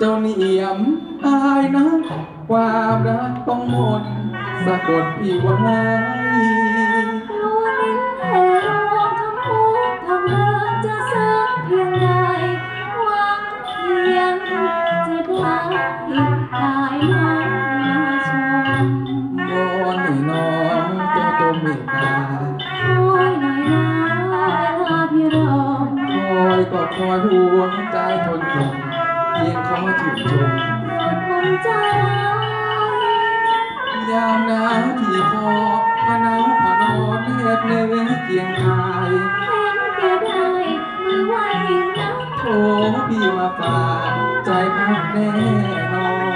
จ้าเหนียมอายนะ ความรักต้องหมดสะกดพี่ไว้ล้วนแต่รวมทั้งพูดทั้งเลินจะสักเพียงใดหวังเพียงจะได้ตายลงมาชมวอนให้น้องเจ้าจงเมตตาช่วยหน่อยนะลาพี่รองคอยก็คอยห่ พี่มาฝากใจพักแน่นอน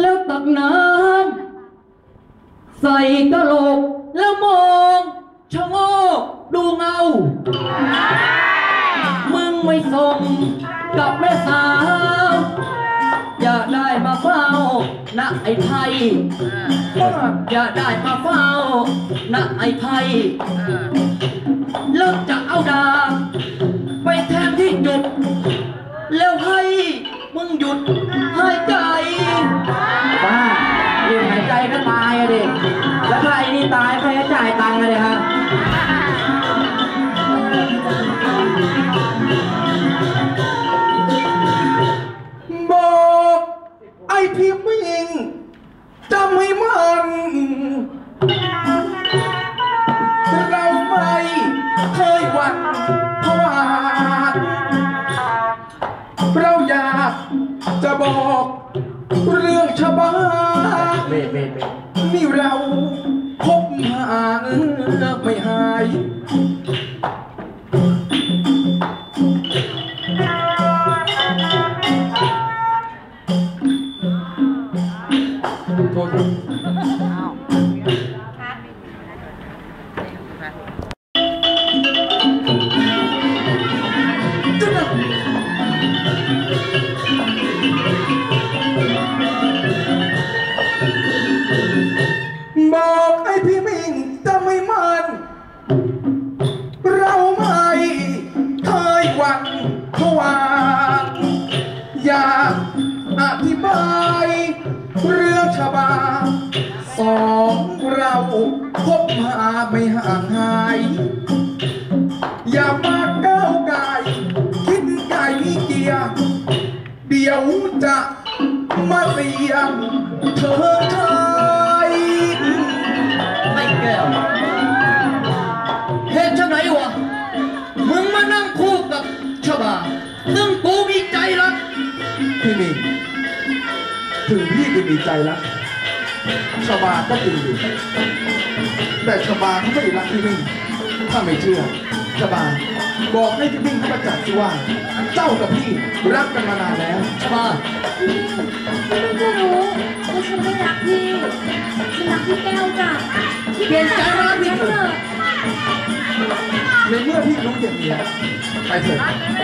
แล้วตักน้ำใส่กะโหลกแล้วมองชะโงกดูเงา มึงไม่ส่งกับแม่สาว อ้ไทยอย่าได้มาเฝ้าณไอ้ไทยแล้วจะเอาดาบไปแทงที่จุด แล้วให้มึงหยุดหายใจบ้าหยุดหายใจก็ตายอะดิแล้วถ้าไอ้นี่ตายใครจะจ่ายตังค์อะดิฮะบอกไอ้พี่มิ เราอยากจะบอกเรื่องชาวบ้านเบดเบดเบดนี่เราพบหางไม่หาย ผวาอยากอธิบาย เรื่องชาวบ้านสองเราพบมาไม่ห่างหาย อย่ามาก้าวไก่คิดไก่เกียเดี๋ยวจะมาเสียเธอไทย งพี่จะมีใจรักชาวบ้านก็จริงอยู่ แต่ชาวบ้านเขาไม่ได้รักพี่มิ่งถ้าไม่เชื่อชาวบ้านบอกให้พี่มิ่งเขาประจักษ์สิว่า เจ้ากับพี่รักกันมานานแล้วชบาพี่พี่ก็รู้ว่าฉันไม่รักพี่ฉันรักพี่แก้วจ้ะพี่เปลี่ยนใจมารักพี่เถเถอะอะในเมื่อพี่รู้อย่างนี้ ไปเถอะ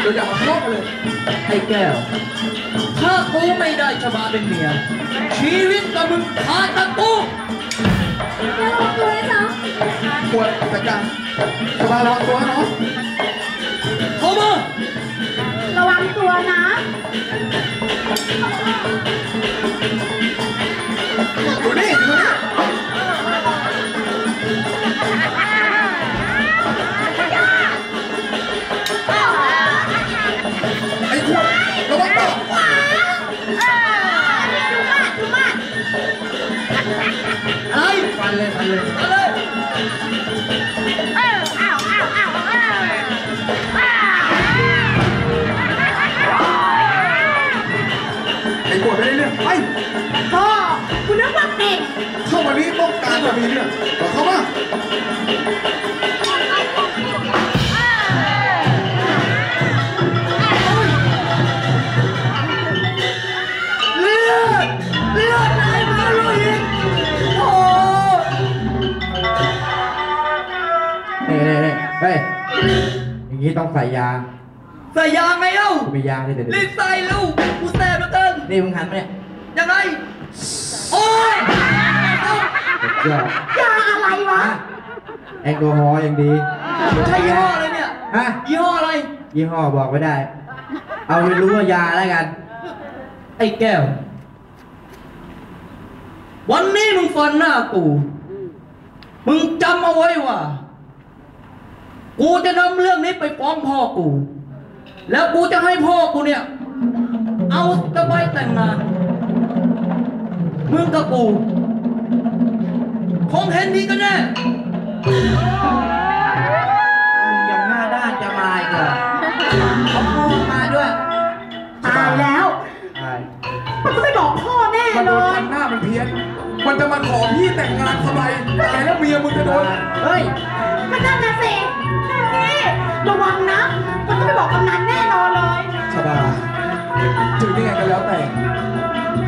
เดี๋ยวอย่ามาทะเลาะกันเลยไอ้แก้ว ถ้ากูไม่ได้ชบาเป็นเมีย ชีวิตกับมึงขาดตะกูแก้วรักตัวนะจ๊ะควรจัดการชาวบ้านระวังตัวนะเนาะเข้ามาระวังตัวนะ ต้องการจะมีเรื่องบอเข้ามาเลือดเลือดไหลมาเลยอีกโอ้เฮ้ยเฮ้ยเฮ้ยอย่างนี้ต้องใส่ยาง ใส่ยางไงเล่ากูมียางเลยเดี๋ยวรีบใส่ลูกกูแสบเหลือเกินนี่มึงหันมาเนี่ยยังไง โอ้ย สุดยอดยาอะไรวะฮะแอลกอฮอล์อย่างดีใช่ยี่ห้ออะไรเนี่ย ฮะ ยี่ห้ออะไร ยี่ห้อบอกไม่ได้ เอาไปรู้ว่ายาแล้วกัน ไอ้แก้ว วันนี้มึงฟันหน้ากู มึงจำเอาไว้ว่า กูจะนำเรื่องนี้ไปฟ้องพ่อกู แล้วกูจะให้พ่อกูเนี่ย เอาตะไบแต่งงาน มึงกับกู คงเห็นดีกันแน่มึงยังหน้าด้านจะมาอีกเหรอเอาพูดมาด้วยตายแล้วใช่มันจะไม่บอกพ่อแน่มันเลโดนยฟันหน้ามันเพี้ยน มันจะมาขอพี่แต่งงานทำไมตายแล้วเมียมึงจะโดน เฮ้ย ก็นั่นน่ะสินี่ระวังนะ มันจะไม่บอกกำนันแน่นอนเลย ชบาถึงยังไงก็แล้วแต่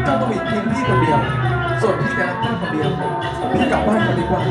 เจ้าต้องมีเพียงพี่คนเดียว ส่วนพี่จะรับจ้าคนเดียวพี่กลับบ้านก่อนดีกว่า